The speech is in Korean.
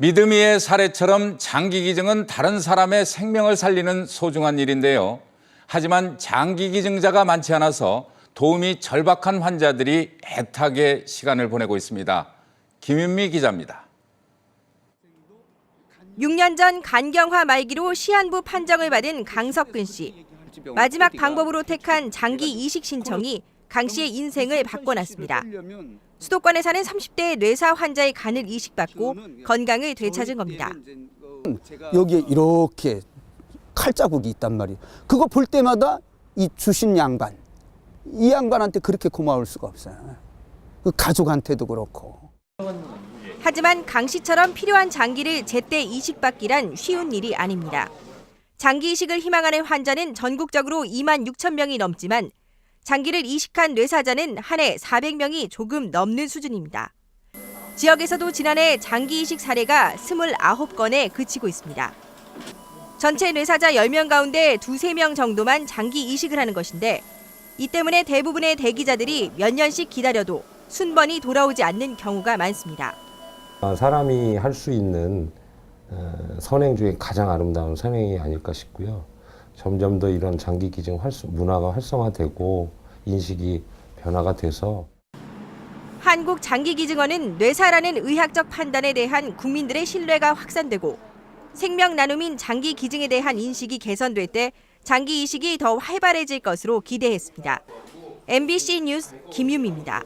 믿음이의 사례처럼 장기 기증은 다른 사람의 생명을 살리는 소중한 일인데요. 하지만 장기 기증자가 많지 않아서 도움이 절박한 환자들이 애타게 시간을 보내고 있습니다. 김윤미 기자입니다. 6년 전 간경화 말기로 시한부 판정을 받은 강석근 씨. 마지막 방법으로 택한 장기 이식 신청이 강 씨의 인생을 바꿔놨습니다. 수도권에 사는 30대 뇌사 환자의 간을 이식받고 건강을 되찾은 겁니다. 여기에 이렇게 칼자국이 있단 말이에요. 그거 볼 때마다 이 주신 양반, 이 양반한테 그렇게 고마울 수가 없어요. 그 가족한테도 그렇고. 하지만 강 씨처럼 필요한 장기를 제때 이식받기란 쉬운 일이 아닙니다. 장기 이식을 희망하는 환자는 전국적으로 2만 6천 명이 넘지만 장기를 이식한 뇌사자는 한 해 400명이 조금 넘는 수준입니다. 지역에서도 지난해 장기 이식 사례가 29건에 그치고 있습니다. 전체 뇌사자 10명 가운데 두세 명 정도만 장기 이식을 하는 것인데 이 때문에 대부분의 대기자들이 몇 년씩 기다려도 순번이 돌아오지 않는 경우가 많습니다. 아, 사람이 할 수 있는 어, 선행 중에 가장 아름다운 선행이 아닐까 싶고요. 점점 더 이런 장기 기증 활성, 문화가 활성화되고 인식이 변화가 돼서 한국 장기기증원은 뇌사라는 의학적 판단에 대한 국민들의 신뢰가 확산되고 생명 나눔인 장기 기증에 대한 인식이 개선될 때 장기 이식이 더 활발해질 것으로 기대했습니다. MBC 뉴스 김유미입니다.